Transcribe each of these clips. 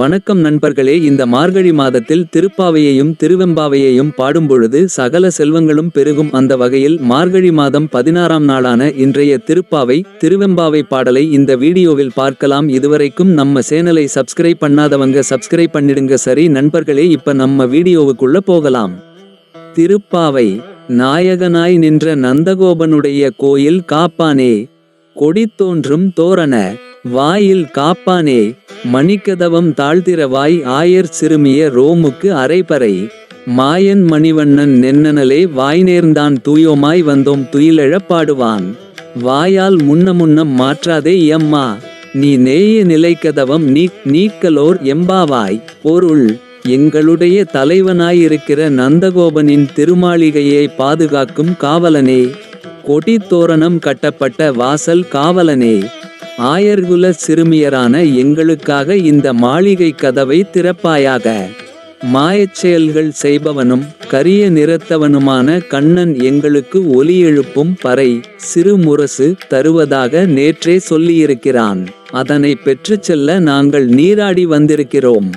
வணக்கம் நண்பர்களே. இந்த மார்கழி மாதத்தில் திருப்பாவையையும் திருவெம்பாவையையும் பாடும்பொழுது சகல செல்வங்களும் பெருகும் அந்த வகையில் மார்கழி மாதம் பதினாறாம் நாளான இன்றைய திருப்பாவை திருவெம்பாவை பாடலை இந்த வீடியோவில் பார்க்கலாம். இதுவரைக்கும் நம்ம சேனலை சப்ஸ்கிரைப் பண்ணாதவங்க சப்ஸ்கிரைப் பண்ணிடுங்க. சரி நண்பர்களே இப்ப நம்ம வீடியோவுக்குள்ள போகலாம். திருப்பாவை நாயகனாய் நின்ற நந்தகோபனுடைய கோயில் காப்பானே கொடி தோன்றும் தோரண வாயில் காப்பானே மணிக்கதவம் தாழ்த்திரவாய் ஆயர் சிறுமிய ரோமுக்கு அரைபறை. மாயன் மணிவண்ணன் நென்னனலே வாய் நேர்ந்தான் தூயோமாய் வந்தோம் துயிலெழப்பாடுவான் வாயால் முன்ன முன்னம் மாற்றாதே எம்மா நீ நேய நிலைக்கதவம் நீ நீக்கலோர் எம்பாவாய். பொருள் எங்களுடைய தலைவனாயிருக்கிற நந்தகோபனின் திருமாளிகையை பாதுகாக்கும் காவலனே. கொடி தோரணம் கட்டப்பட்ட வாசல் காவலனே. ஆயர்குல சிறுமியரான எங்களுக்காக இந்த மாளிகை கதவை திறப்பாயாக. மாயச் செயல்கள் செய்பவனும் கரிய நிறத்தவனுமான கண்ணன் எங்களுக்கு ஒலி எழுப்பும் பறை சிறுமுரசு தருவதாக நேற்றே சொல்லியிருக்கிறான். அதனை பெற்றுச் செல்ல நாங்கள் நீராடி வந்திருக்கிறோம்.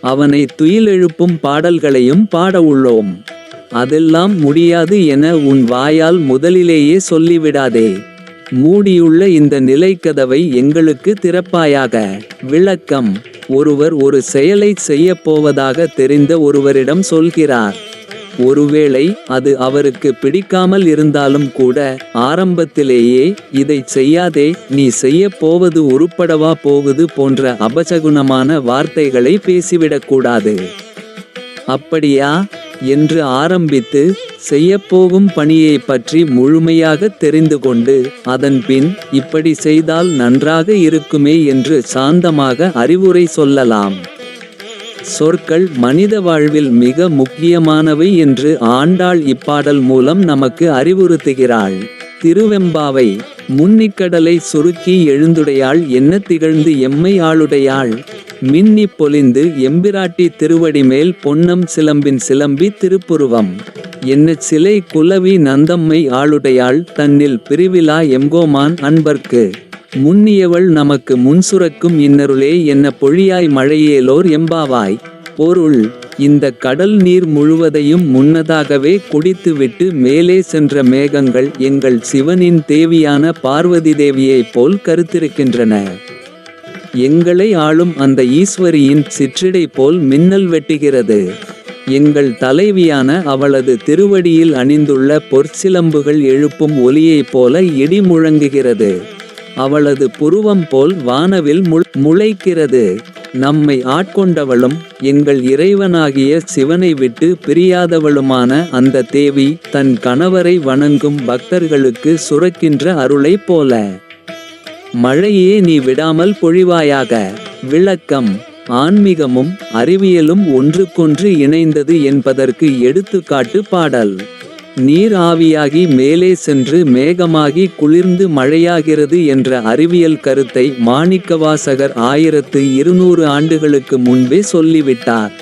அவனை துயிலெழுப்பும் பாடல்களையும் பாட உள்ளோம். அதெல்லாம் முடியாது என உன் வாயால் முதலிலேயே சொல்லிவிடாதே. மூடியுள்ள இந்த நிலைக்கதவை எங்களுக்கு திறப்பாயாக. விளக்கம். ஒருவர் ஒரு செயலை செய்யப் போவதாக தெரிந்த ஒருவரிடம் சொல்கிறார். ஒருவேளை அது அவருக்கு பிடிக்காமல் இருந்தாலும் கூட ஆரம்பத்திலேயே இதை செய்யாதே நீ செய்யப் போவது உருப்படவா போகுது போன்ற அபசகுணமான வார்த்தைகளை பேசிவிடக்கூடாது அப்படியா? என்று ஆரம்பித்து செய்யப்போகும் பணியை பற்றி முழுமையாக தெரிந்து கொண்டு அதன்பின் இப்படி செய்தால் நன்றாக இருக்குமே என்று சாந்தமாக அறிவுரை சொல்லலாம். சொற்கள் மனித வாழ்வில் மிக முக்கியமானவை என்று ஆண்டாள் இப்பாடல் மூலம் நமக்கு அறிவுறுத்துகிறாள். திருவெம்பாவை முன்னிக்கடலை சுருக்கி எழுந்துடையாள் என்ன திகழ்ந்து எம்மை ஆளுடையாள்? மின்னி பொலிந்து எம்பிராட்டி திருவடி மேல் பொன்னம் சிலம்பின் சிலம்பி திருப்புருவம். என்ன சிலை குலவி நந்தம்மை ஆளுடையாள் தன்னில் பிரிவிலா எங்கோமான் அன்பர்க்கு. முன்னியவள் நமக்கு முன்சுரக்கும் இன்னருளே என்ன பொழியாய் மழையேலோர் எம்பாவாய். பொருள் இந்த கடல் நீர் முழுவதையும் முன்னதாகவே குடித்துவிட்டு மேலே சென்ற மேகங்கள் எங்கள் சிவனின் தேவியான பார்வதி தேவியைப் போல் கருத்திருக்கின்றன. எங்களை ஆளும் அந்த ஈஸ்வரியின் சிற்றிடை போல் மின்னல் வெட்டுகிறது. எங்கள் தலைவியான அவளது திருவடியில் அணிந்துள்ள பொற்சிலம்புகள் எழுப்பும் ஒலியைப் போல இடி முழங்குகிறது. அவளது புருவம் போல் வானவில் முள்- முளைக்கிறது. நம்மை ஆட்கொண்டவளும் எங்கள் இறைவனாகிய சிவனை விட்டு பிரியாதவளுமான அந்த தேவி தன் கணவரை வணங்கும் பக்தர்களுக்கு சுரக்கின்ற அருளைப் போல. மழையே நீ விடாமல் பொழிவாயாக. விளக்கம். ஆன்மீகமும் அறிவியலும் ஒன்றுக்கொன்று இணைந்தது என்பதற்கு எடுத்துக்காட்டு பாடல். நீர் ஆவியாகி மேலே சென்று மேகமாகி குளிர்ந்து மழையாகிறது என்ற அறிவியல் கருத்தை மாணிக்கவாசகர் ஆயிரத்து இருநூறு ஆண்டுகளுக்கு முன்பே சொல்லிவிட்டார்.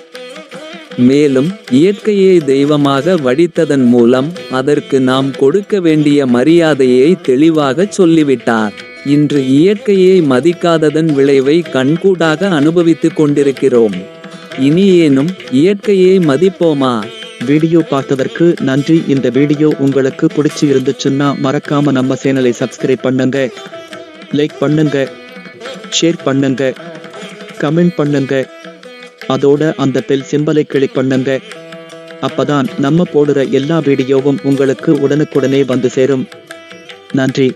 மேலும் இயற்கையை தெய்வமாக வடித்ததன் மூலம் அதற்கு நாம் கொடுக்க வேண்டிய மரியாதையை தெளிவாகச் சொல்லிவிட்டார். இன்று இயற்கையை மதிக்காததன் விளைவை கண்கூடாக அனுபவித்துக் கொண்டிருக்கிறோம். இனியேனும் இயற்கையை மதிப்போமா? வீடியோ பார்த்ததற்கு நன்றி. இந்த வீடியோ உங்களுக்கு பிடிச்சி இருந்துச்சுன்னா மறக்காம நம்ம சேனலை சப்ஸ்கிரைப் பண்ணுங்க. லைக் பண்ணுங்க. ஷேர் பண்ணுங்க. கமெண்ட் பண்ணுங்க. அதோட அந்த பெல் சிம்பலை கிளிக் பண்ணுங்க. அப்பதான் நம்ம போடுற எல்லா வீடியோவும் உங்களுக்கு உடனுக்குடனே வந்து சேரும். நன்றி.